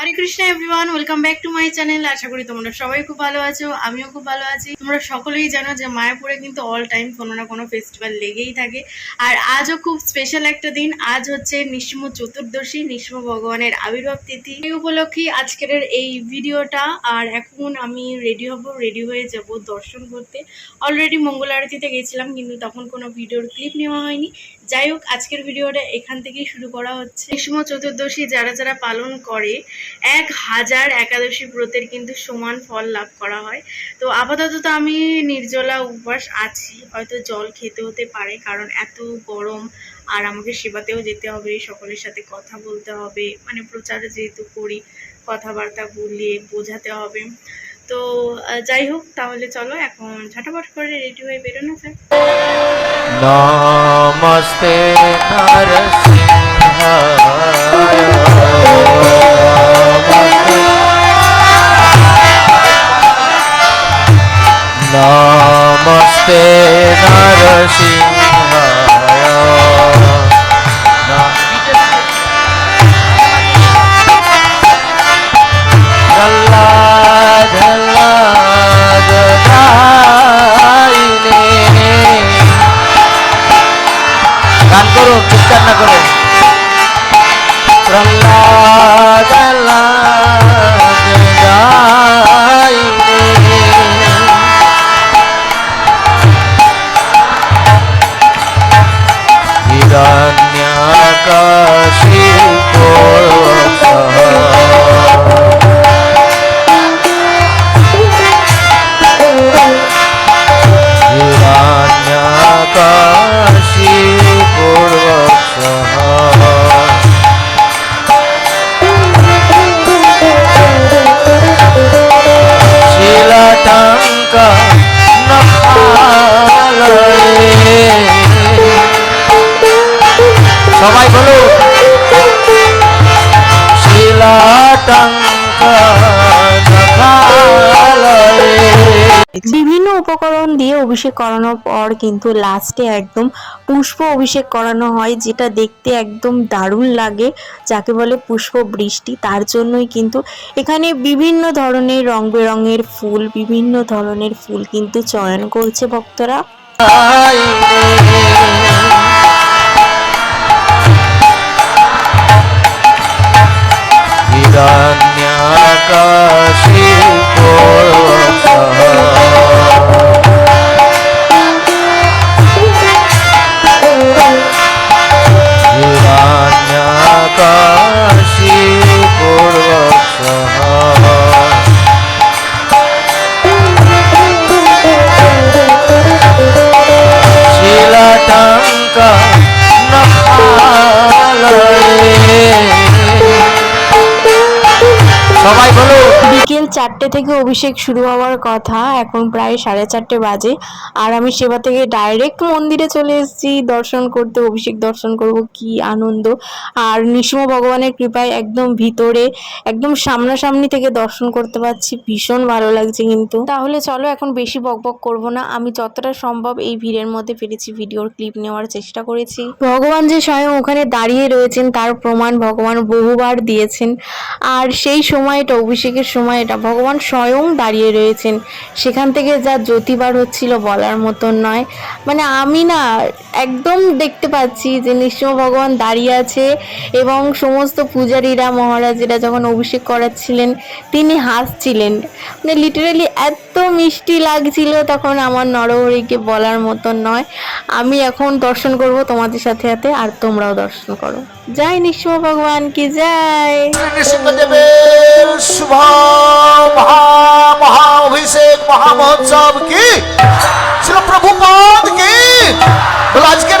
Hare Krishna everyone welcome back to my channel আশা করি তোমরা সবাই খুব ভালো আছো, আমিও খুব ভালো আছি। তোমরা সকলেই জানো যে মায়াপুরে কিন্তু অল টাইম কোনো না কোনো ফেস্টিভ্যাল লেগেই থাকে। আর আজও খুব স্পেশাল একটা দিন। আজ হচ্ছে নিঃস্ম চতুর্দশী নিঃস্ম ভগবানের আবির্ভাব তিথি। এই উপলক্ষে আজকের এই ভিডিওটা। আর এখন আমি রেডি হব রেডি হয়ে যাব দর্শন করতে। অলরেডি মঙ্গল আরতিতে গেছিলাম, কিন্তু তখন কোনো ভিডিওর ক্লিপ নেওয়া হয়নি। যাই হোক, আজকের ভিডিওটা এখান থেকেই শুরু করা হচ্ছে। নিঃস্ম চতুর্দশী যারা যারা পালন করে এক হাজার একাদশী ব্রতের কিন্তু সমান ফল লাভ করা হয়। তো আপাতত তো আমি নির্জলা উপবাস আছি, হয়তো জল খেতে হতে পারে, কারণ এত গরম, আর আমাকে সেবাতেও যেতে হবে, সকলের সাথে কথা বলতে হবে মানে প্রচার যেহেতু করি, কথাবার্তা বলিয়ে বোঝাতে হবে। তো যাই হোক, তাহলে চলো, এখন ঝটাপট করে রেডি হয়ে বেরোনো যাক। নমস্তে নমস্তে গান উপকরণ দিয়ে অভিষেক করানোর পর কিন্তু লাস্টে একদম পুষ্প অভিষেক করানো হয়, যেটা দেখতে একদম দারুণ লাগে, যাকে বলে পুষ্প বৃষ্টি। তার জন্যই কিন্তু এখানে বিভিন্ন ধরনের রং বেরঙের ফুল, বিভিন্ন ধরনের ফুল কিন্তু চয়ন করছে ভক্তরা। চারটে থেকে অভিষেক শুরু হওয়ার কথা, এখন প্রায় সাড়ে চারটে বাজে। আর আমি সেবা থেকে ডাইরেক্ট মন্দিরে চলে এসেছি, দর্শন করতে, অভিষেক দর্শন করব, কি আনন্দ। আর নিঃস্ম ভগবানের কৃপায় একদম ভিতরে, একদম সামনাসামনি থেকে দর্শন করতে পারছি, ভীষণ ভালো লাগছে কিন্তু। তাহলে চলো এখন বেশি বকবক করব না, আমি যতটা সম্ভব এই ভিড়ের মধ্যে পেরেছি ভিডিওর ক্লিপ নেওয়ার চেষ্টা করেছি। ভগবান যে স্বয়ং ওখানে দাঁড়িয়ে রয়েছেন, তার প্রমাণ ভগবান বহুবার দিয়েছেন। আর সেই সময়টা, অভিষেকের সময়টা ভগবান স্বয়ং দাঁড়িয়ে রয়েছেন। সেখান থেকে যা জ্যোতিবার হচ্ছিল বলার মতন নয়। মানে আমি না একদম দেখতে পাচ্ছি যে নিঃস্ব ভগবান দাঁড়িয়ে আছে এবং সমস্ত পূজারীরা, মহারাজেরা যখন অভিষেক করাচ্ছিলেন, তিনি হাসছিলেন। মানে লিটারালি এত মিষ্টি লাগছিল তখন আমার নরহরিকে বলার মতন নয়। আমি এখন দর্শন করব তোমাদের সাথে সাথে আর তোমরাও দর্শন করো। জয় নিঃস্ব ভগবান কি জয়। নৃসিংহদেবের শুভ মহা মহা অভিষেক মহা মহোৎসব কি? শিল প্রভুপদ কি? আজকে আজকের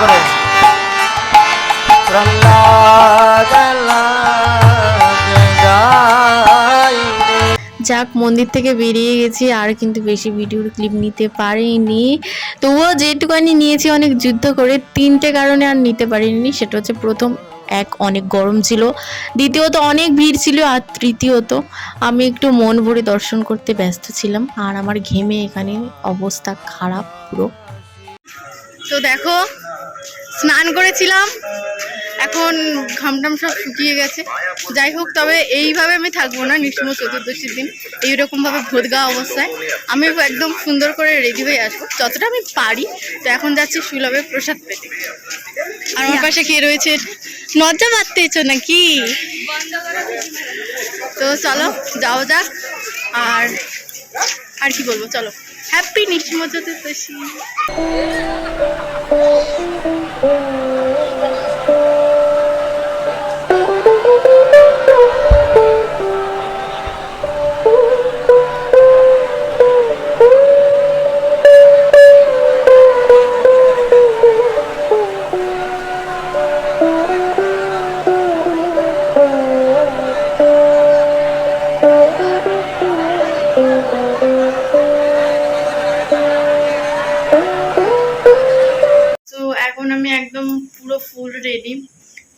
করুন চিৎকার না করে যাক মন্দির থেকে বেরিয়ে গেছি আর কিন্তু বেশি ভিডিওর ক্লিপ নিতে পারিনি। তবুও যেটুকানি নিয়েছি অনেক যুদ্ধ করে তিনটে কারণে আর নিতে পারিনি। সেটা হচ্ছে প্রথম এক অনেক গরম ছিল। দ্বিতীয়ত অনেক ভিড় ছিল আর তৃতীয়ত আমি একটু মন ভরে দর্শন করতে ব্যস্ত ছিলাম আর আমার ঘেমে এখানে অবস্থা খারাপ পুরো। তো দেখো স্নান করেছিলাম। এখন ঘামটাম সব শুকিয়ে গেছে। যাই হোক, তবে এইভাবে আমি থাকব না নিঃস্ব চতুর্দশীর দিন। এইরকমভাবে ভোদগা অবস্থায় আমি একদম সুন্দর করে রেডি হয়ে আসব। যতটা আমি পারি, তো এখন যাচ্ছি সুলভে প্রসাদ পেতে। আর আমার পাশে কে রয়েছে? লজ্জা পাচ্তেছো নাকি? তো চলো যাও যাক। আর আর কি বলব? চলো। হ্যাপি নিঃস্ব চতুর্দশী। তো একদম পুরো ফুল রেডি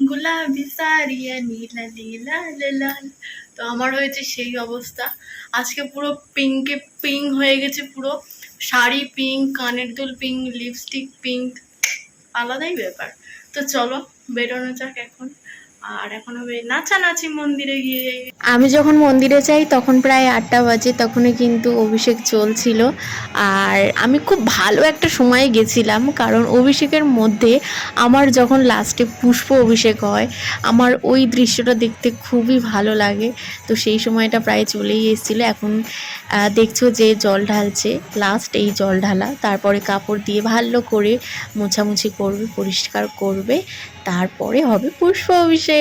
গোলাপি সারিয়া নীলা নীলা লাল তো আমার হয়েছে সেই অবস্থা। আজকে পুরো পিঙ্কে পিঙ্ক হয়ে গেছে পুরো। শাড়ি পিঙ্ক কানের দুল পিঙ্ক লিপস্টিক পিঙ্ক আলাদাই ব্যাপার। তো চলো, বেরোনো যাক এখন। আর এখন হবে নাচানাচি মন্দিরে গিয়ে আমি যখন মন্দিরে যাই, তখন প্রায় আটটা বাজে, তখনই কিন্তু অভিষেক চলছিল। আর আমি খুব ভালো একটা সময়ে গেছিলাম, কারণ অভিষেকের মধ্যে আমার যখন লাস্টে পুষ্প অভিষেক হয়, আমার ওই দৃশ্যটা দেখতে খুবই ভালো লাগে। তো সেই সময়টা প্রায় চলেই এসেছিল। এখন দেখছ যে জল ঢালছে, লাস্ট এই জল ঢালা। তারপরে কাপড় দিয়ে ভালো করে মোছামুছি করবে, পরিষ্কার করবে। তারপরে হবে পুষ্প অভিষেক। জয়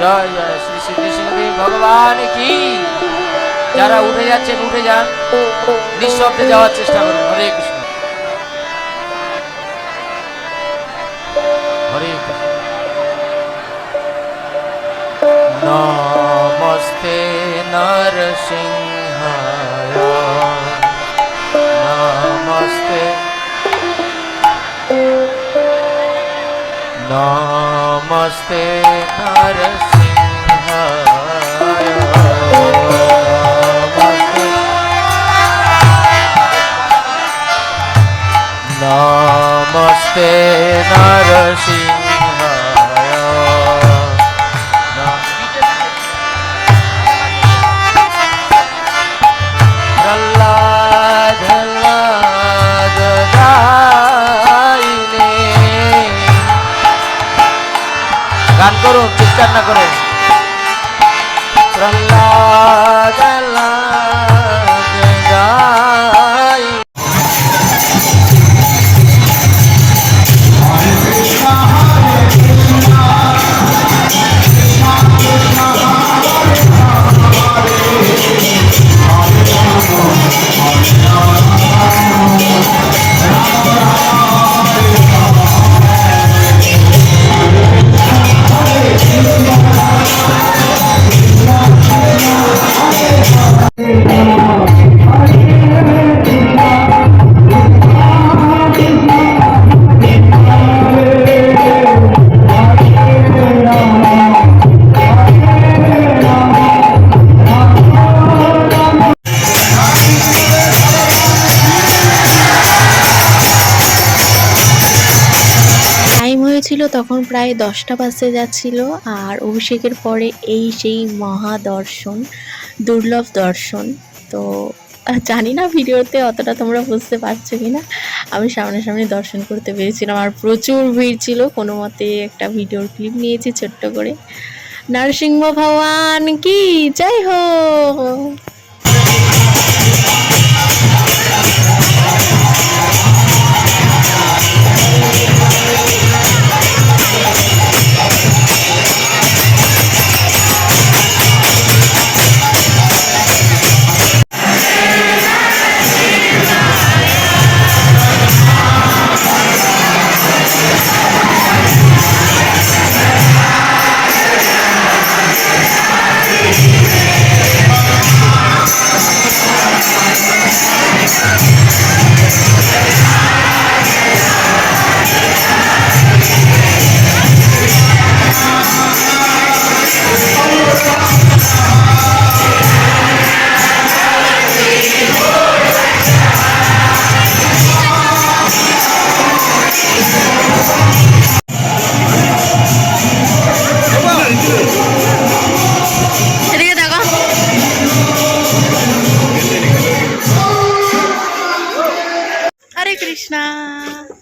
জয় শ্রী শ্রী কৃষ্ণদেব ভগবান কি যারা উঠে যাচ্ছেন উঠে যান। নিঃশব্দে যাওয়ার চেষ্টা করুন। হরে কৃষ্ণ। হরে নমস্তে নরসিংহায়। নমস্তে। নমস্তে নরসিংহায়। নমস্তে নরসিংহায় তখন প্রায় দশটা বাজতে যাচ্ছিল আর অভিষেকের পরে এই সেই মহা দর্শন দুর্লভ দর্শন। তো, জানি না ভিডিওতে অতটা তোমরা বুঝতে পারছ কি না আমি সামনাসামনি দর্শন করতে পেরেছিলাম আর প্রচুর ভিড় ছিল। কোনো মতে একটা ভিডিওর ক্লিপ নিয়েছি ছোট্ট করে। নরসিংহ ভগবান কি? যাই হো!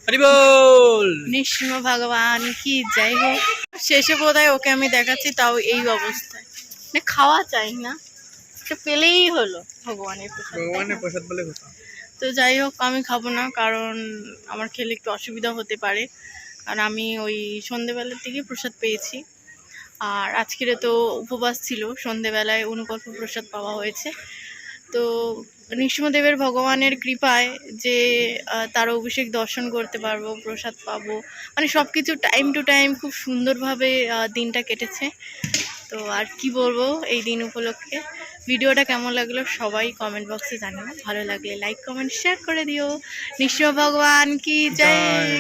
হরি বল। নৃসিংহ ভগবান কি যাই হোক শেষে বোধহয় ওকে আমি দেখাচ্ছি তাও এই অবস্থায়। মানে খাওয়া চাই না পেলেই হলো ভগবানের প্রসাদ ভগবানের প্রসাদ বলে কথা তো যাই হোক আমি খাব না কারণ আমার খেলে একটু অসুবিধা হতে পারে। কারণ আমি ওই সন্ধেবেলার দিকে প্রসাদ পেয়েছি। আর আজকের তো উপবাস ছিল সন্ধেবেলায় অনুকল্প প্রসাদ পাওয়া হয়েছে। তো নৃসিংহদেবের ভগবানের কৃপায় যে তার অভিষেক দর্শন করতে পারব প্রসাদ পাবো মানে সব কিছু টাইম টু টাইম খুব সুন্দরভাবে দিনটা কেটেছে। তো আর কি বলব এই দিন উপলক্ষে? ভিডিওটা কেমন লাগল সবাই কমেন্ট বক্সে জানিও। ভালো লাগলে লাইক কমেন্ট শেয়ার করে দিও। নিশ্চয় ভগবান কি জয়।